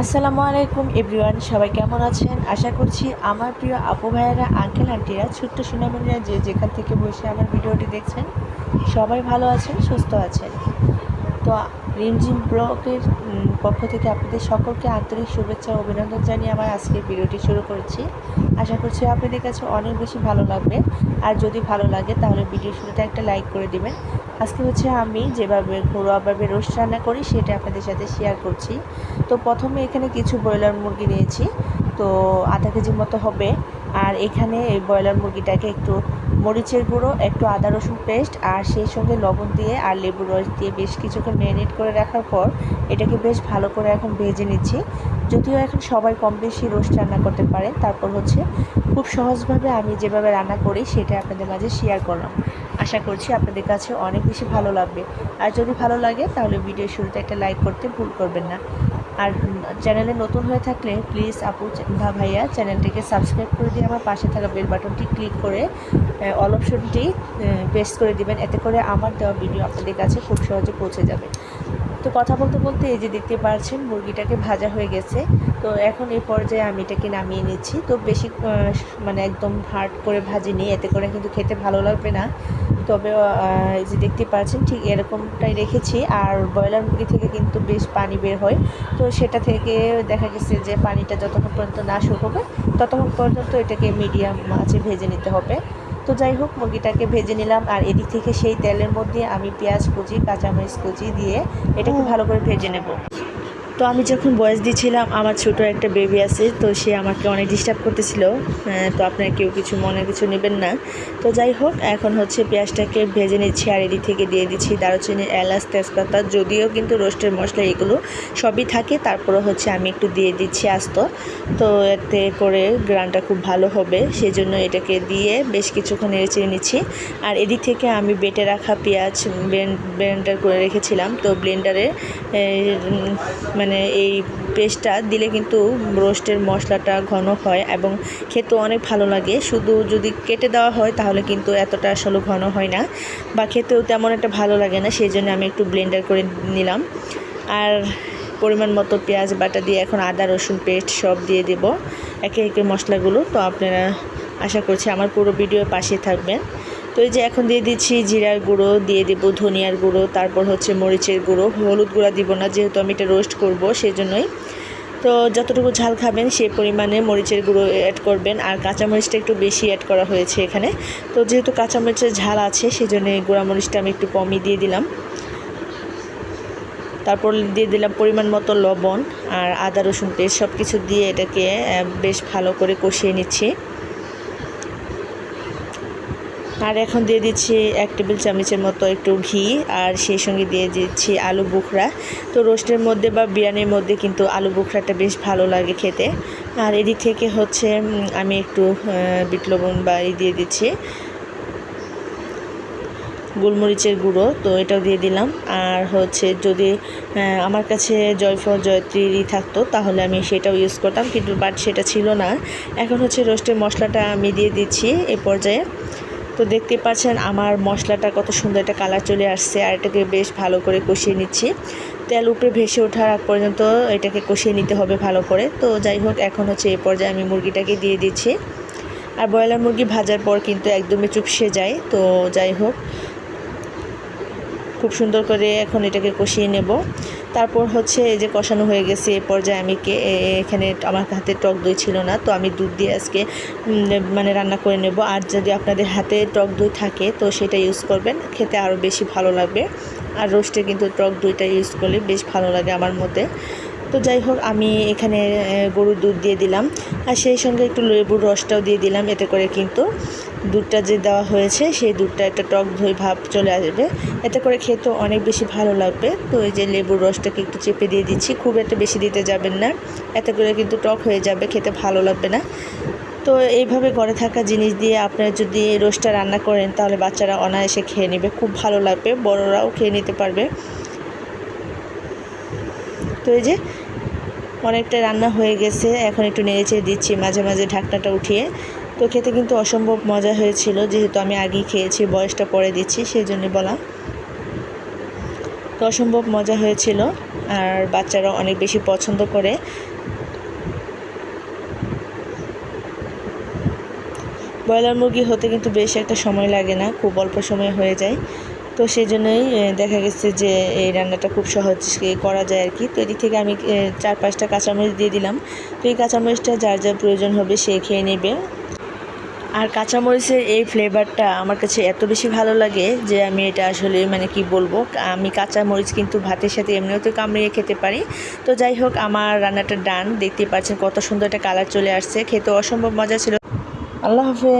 আসসালামু আলাইকুম এভরিওয়ান, সবাই কেমন আছেন? আশা করছি আমার প্রিয় আপু ভাইয়েরা আঙ্কেল আন্টিরা ছোট্ট সুনামিনা যে যেখান থেকে বসে আমার ভিডিওটি দেখছেন, সবাই ভালো আছেন, সুস্থ আছেন। তো রিমঝিম ব্লগের পক্ষ থেকে আপনাদের সকলকে আন্তরিক শুভেচ্ছা ও অভিনন্দন জানিয়ে আমার আজকের ভিডিওটি শুরু করেছি। আশা করছি আপনাদের কাছে অনেক বেশি ভালো লাগবে। আর যদি ভালো লাগে, তাহলে ভিডিও শুরুতে একটা লাইক করে দিবেন। আজকে হচ্ছে আমি যেভাবে ঘরোয়াভাবে রোস্ট রান্না করি, সেটা আপনাদের সাথে শেয়ার করছি। তো প্রথমে এখানে কিছু ব্রয়লার মুরগি নিয়েছি। তো আধা কেজি মতো হবে। আর এখানে এই ব্রয়লার মুরগিটাকে একটু মরিচের গুঁড়ো, একটু আদা রসুন পেস্ট আর সেই সঙ্গে লবণ দিয়ে আর লেবুর রস দিয়ে বেশ কিছুক্ষণ ম্যারিনেট করে রাখার পর এটাকে বেশ ভালো করে এখন ভেজে নিচ্ছি। যদিও এখন সবাই কম বেশি রোস্ট রান্না করতে পারে, তারপর হচ্ছে খুব সহজভাবে আমি যেভাবে রান্না করি সেটা আপনাদের মাঝে শেয়ার করলাম। আশা করছি আপনাদের কাছে অনেক বেশি ভালো লাগবে। আর যদি ভালো লাগে তাহলে ভিডিও শুরুতে একটা লাইক করতে ভুল করবেন না। আর চ্যানেলে নতুন হয়ে থাকলে প্লিজ আপু, বা ভাইয়া, চ্যানেলটিকে সাবস্ক্রাইব করে দিয়ে আমার পাশে থাকা বেল বাটনটি ক্লিক করে অল অপশনটি প্রেস করে দিবেন। এতে করে আমার দেওয়া ভিডিও আপনাদের কাছে খুব সহজে পৌঁছে যাবে। তো কথা বলতে বলতে এই যে দেখতে পাচ্ছেন, মুরগিটাকে ভাজা হয়ে গেছে। তো এখন এই পর্যায়ে আমি এটাকে নামিয়ে নিচ্ছি। তো বেশি মানে একদম হার্ড করে ভাজিনি, এতে করে কিন্তু খেতে ভালো লাগবে না। তবে এই যে দেখতে পাচ্ছেন, ঠিক এরকমটাই রেখেছি। আর ব্রয়লার মুরগি থেকে কিন্তু বেশ পানি বের হয়। তো সেটা থেকে দেখা গেছে যে পানিটা যতক্ষণ পর্যন্ত না শুকোবে, ততক্ষণ পর্যন্ত এটাকে মিডিয়াম মাছে ভেজে নিতে হবে। তো যাই হোক মুরগিটাকে ভেজে নিলাম। আর এদিক থেকে সেই তেলের মধ্যে আমি পেঁয়াজ কুচি কাঁচামরিচ কুচি দিয়ে এটাকে ভালো করে ভেজে নেব। তো আমি যখন বয়স দিয়েছিলাম আমার ছোট একটা বেবি আছে তো সে আমাকে অনেক ডিস্টার্ব করতেছিল। হ্যাঁ, তো আপনারা কেউ কিছু মনে কিছু নেবেন না। তো যাই হোক এখন হচ্ছে পেঁয়াজটাকে ভেজে নিচ্ছি আর এদিক থেকে দিয়ে দিচ্ছি দারুচিনি এলাচ তেজপাতা যদিও কিন্তু রোস্টের মশলা এগুলো সবই থাকে তারপরে হচ্ছে আমি একটু দিয়ে দিচ্ছি আস্ত। তো এতে করে গ্রানটা খুব ভালো হবে সেই জন্য এটাকে দিয়ে বেশ কিছুক্ষণ নেড়ে চেড়ে নিচ্ছি। আর এদিক থেকে আমি বেটে রাখা পেঁয়াজ ব্লেন্ডার করে রেখেছিলাম তো ব্লেন্ডারে মানে এই পেস্টটা দিলে কিন্তু রোস্টের মশলাটা ঘন হয় এবং খেতে অনেক ভালো লাগে। শুধু যদি কেটে দেওয়া হয় তাহলে কিন্তু এতটা আসলে ঘন হয় না বা খেতেও তেমন একটা ভালো লাগে না, সেই জন্য আমি একটু ব্লেন্ডার করে নিলাম। আর পরিমাণ মতো পেঁয়াজ বাটা দিয়ে এখন আদা, রসুন পেস্ট সব দিয়ে দেব একে একে মশলাগুলো। তো আপনারা আশা করছি আমার পুরো ভিডিওর পাশে থাকবেন। তো এই যে এখন দিয়ে দিচ্ছি জিরার গুঁড়ো, দিয়ে দেব ধনিয়ার গুঁড়ো, তারপর হচ্ছে মরিচের গুঁড়ো, হলুদ গুঁড়া দিব না, যেহেতু আমি এটা রোস্ট করব সেই জন্যই তো যতটুকু ঝাল খাবেন সেই পরিমাণে মরিচের গুঁড়ো অ্যাড করবেন, আর কাঁচামরিচটা একটু বেশি অ্যাড করা হয়েছে এখানে। তো যেহেতু কাঁচামরিচের ঝাল আছে সেই জন্য এই গুঁড়ামরিচটা আমি একটু কমই দিয়ে দিলাম। তারপর দিয়ে দিলাম পরিমাণ মতো লবণ আর আদা রসুন পেস্ট সব কিছু দিয়ে এটাকে বেশ ভালো করে কষিয়ে নিচ্ছি। আর এখন দিয়ে দিচ্ছি এক টেবিল চামচের মতো একটু ঘি, আর সেই সঙ্গে দিয়ে দিচ্ছি আলু বুখরা। তো রোস্টের মধ্যে বা বিরিয়ানির মধ্যে কিন্তু আলু বুখরাটা বেশ ভালো লাগে খেতে। আর এদিক থেকে হচ্ছে আমি একটু বিট লবণ বা দিয়ে দিচ্ছি। গোলমরিচের গুঁড়ো, তো এটাও দিয়ে দিলাম। আর হচ্ছে যদি আমার কাছে জয়ফল, জয়ত্রী থাকতো, তাহলে আমি সেটাও ইউজ করতাম। কিন্তু বাট সেটা ছিল না। এখন হচ্ছে রোস্টের মশলাটা আমি দিয়ে দিচ্ছি এ পর্যায়ে। তো দেখতে পাচ্ছেন আমার মশলাটা কত সুন্দর একটা কালার চলে আসছে, আর এটাকে বেশ ভালো করে কষিয়ে নিচ্ছি। তেল উপরে ভেসে ওঠার আগ পর্যন্ত এটাকে কষিয়ে নিতে হবে ভালো করে। তো যাই হোক, এখন হচ্ছে এই পর্যায়ে আমি মুরগিটাকে দিয়ে দিচ্ছি। আর ব্রয়লার মুরগি ভাজার পর কিন্তু একদমই চুপসে যায়, তো যাই হোক, খুব সুন্দর করে এখন এটাকে কষিয়ে নেব। তারপর হচ্ছে এই যে কষানো হয়ে গেছে এ পর্যায়ে আমি কে এখানে আমার হাতে টক দই ছিল না, তো আমি দুধ দিয়ে আজকে মানে রান্না করে নেব। আর যদি আপনাদের হাতে টক দই থাকে, তো সেটা ইউজ করবেন। খেতে আরও বেশি ভালো লাগবে। আর রোস্টে কিন্তু টক দইটা ইউজ করলে বেশ ভালো লাগে আমার মধ্যে তো যাই হোক, আমি এখানে গরুর দুধ দিয়ে দিলাম। আর সেই সঙ্গে একটু লেবুর রসটাও দিয়ে দিলাম, এতে করে কিন্তু দুধটা যে দেওয়া হয়েছে, সেই দুধটা একটা টক দই ভাব চলে আসবে। এতে করে খেতে অনেক বেশি ভালো লাগবে। তো এই যে লেবুর রসটাকে একটু চেপে দিয়ে দিচ্ছি, খুব একটা বেশি দিতে যাবেন না। এতে করে কিন্তু টক হয়ে যাবে, খেতে ভালো লাগবে না। তো এইভাবে ঘরে থাকা জিনিস দিয়ে আপনারা যদি রোস্টটা রান্না করেন, তাহলে বাচ্চারা অনায়াসে খেয়ে নেবে, খুব ভালো লাগবে, বড়রাও খেয়ে নিতে পারবে। তো এই যে অনেকটা রান্না হয়ে গেছে। এখন একটু নেড়েচেড়ে দিচ্ছি, মাঝে মাঝে ঢাকনাটা উঠিয়ে। তো খেতে কিন্তু অসম্ভব মজা হয়েছিল, যেহেতু আমি আগেই খেয়েছি, বয়সটা পরে দিচ্ছি, সেই জন্য বলা। তো অসম্ভব মজা হয়েছিল, আর বাচ্চারা অনেক বেশি পছন্দ করে। ব্রয়লার মুরগি হতে কিন্তু বেশ একটা সময় লাগে না, খুব অল্প সময় হয়ে যায়। তো সেই জন্যই দেখা গেছে যে এই রান্নাটা খুব সহজ করা যায় আর কি। তো এদিক থেকে আমি চার পাঁচটা কাঁচামরিচ দিয়ে দিলাম। তো এই কাঁচামরিচটা যার যার প্রয়োজন হবে সে খেয়ে নেবে। আর কাঁচামরিচের এই ফ্লেভারটা আমার কাছে এত বেশি ভালো লাগে যে আমি এটা আসলে মানে কি বলব, আমি কাঁচামরিচ কিন্তু ভাতের সাথে এমনিও তো কামড়িয়ে খেতে পারি। তো যাই হোক, আমার রান্নাটা ডান। দেখতেই পাচ্ছেন কত সুন্দর একটা কালার চলে আসছে। খেতে অসম্ভব মজা ছিল। আল্লাহ হাফেজ।